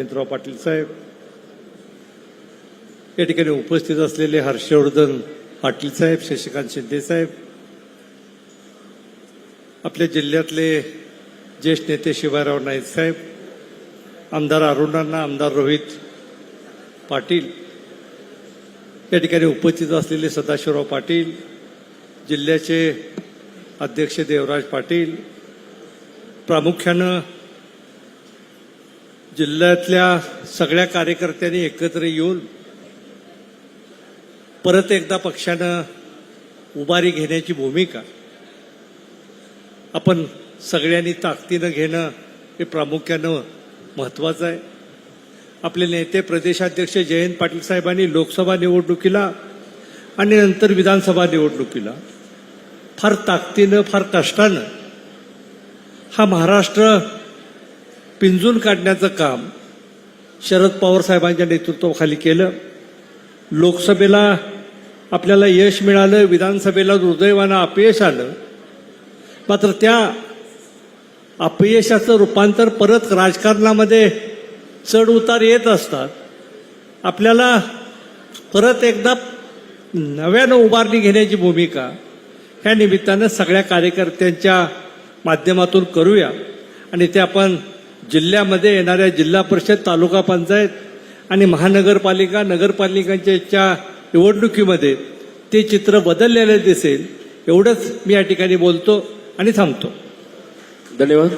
जयंतराव पाटील साहेब या ठिकाणी उपस्थित असलेले हर्षवर्धन पाटील साहेब शशिकांत शिंदे साहेब आपल्या जिल्ह्यातले ज्येष्ठ नेते शिवाराव नाईक साहेब आमदार अरुणांना आमदार रोहित पाटील या ठिकाणी उपस्थित असलेले सदाशिवराव पाटील जिल्ह्याचे अध्यक्ष देवराज पाटील प्रामुख्यानं जिल्ह्यातल्या सगळ्या कार्यकर्त्यांनी एकत्र येऊन परत एकदा पक्षानं उभारी घेण्याची भूमिका आपण सगळ्यांनी ताकदीनं घेणं हे प्रामुख्यानं महत्वाचं आहे. आपले नेते प्रदेशाध्यक्ष जयंत पाटील साहेबांनी लोकसभा निवडणुकीला आणि नंतर विधानसभा निवडणुकीला फार ताकदीनं फार कष्टानं हा महाराष्ट्र पिंजून काढण्याचं काम शरद पवार साहेबांच्या नेतृत्वाखाली केलं. लोकसभेला आपल्याला यश मिळालं विधानसभेला दुर्दैवानं अपयश आलं. मात्र त्या अपयशाचं रूपांतर परत राजकारणामध्ये चढ उतार येत असतात. आपल्याला परत एकदा नव्यानं उभारणी घेण्याची भूमिका ह्या निमित्तानं सगळ्या कार्यकर्त्यांच्या माध्यमातून करूया आणि ते आपण जिल्ह्यामध्ये येणाऱ्या जिल्हा परिषद तालुका पंचायत आणि महानगरपालिका नगरपालिकांच्या निवडणुकीमध्ये ते चित्र बदललेलं दिसेल एवढंच मी या ठिकाणी बोलतो आणि थांबतो. धन्यवाद.